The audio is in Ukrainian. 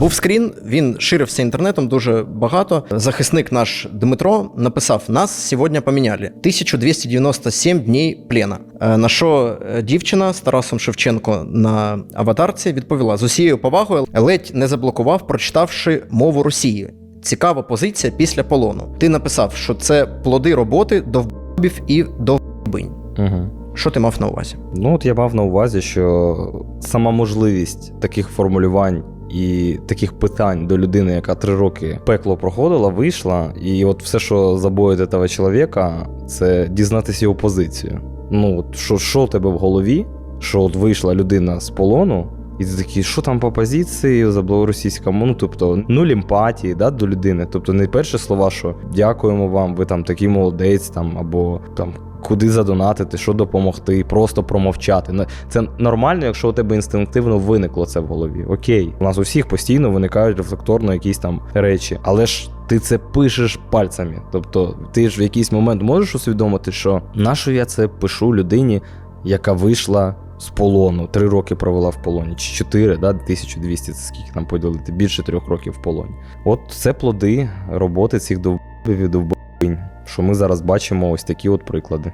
Був скрін, він ширився інтернетом дуже багато. Захисник наш Дмитро написав: Нас сьогодні поміняли. 1297 днів плена. Е, На що е, дівчина з Тарасом Шевченко на аватарці відповіла з усією повагою, ледь не заблокував, прочитавши мову Росії. Цікава позиція після полону. Ти написав, що це плоди роботи довбів і довбинь. Угу. Що ти мав на увазі? Ну, от я мав на увазі, що сама можливість таких формулювань і таких питань до людини, яка три роки пекло проходила, вийшла, і от все, що забоїть того чоловіка, це дізнатися його позицію. Ну, от що, що в тебе в голові, що от вийшла людина з полону. І ти такий, що там по позиції за білоросійському? Ну, тобто, нуль емпатії да, до людини. Тобто, не перші слова, що дякуємо вам, ви там такий молодець, там, або там куди задонатити, що допомогти, просто промовчати. Не- Це нормально, якщо у тебе інстинктивно виникло це в голові. Окей, у нас у всіх постійно виникають рефлекторно якісь там речі, але ж ти це пишеш пальцями. Тобто, ти ж в якийсь момент можеш усвідомити, що нащо я це пишу людині, яка вийшла. З полону, три роки провела в полоні, чи чотири, да, 1200, це скільки там поділити, більше трьох років в полоні. От це плоди роботи цих довбів і довбинь, що ми зараз бачимо ось такі от приклади.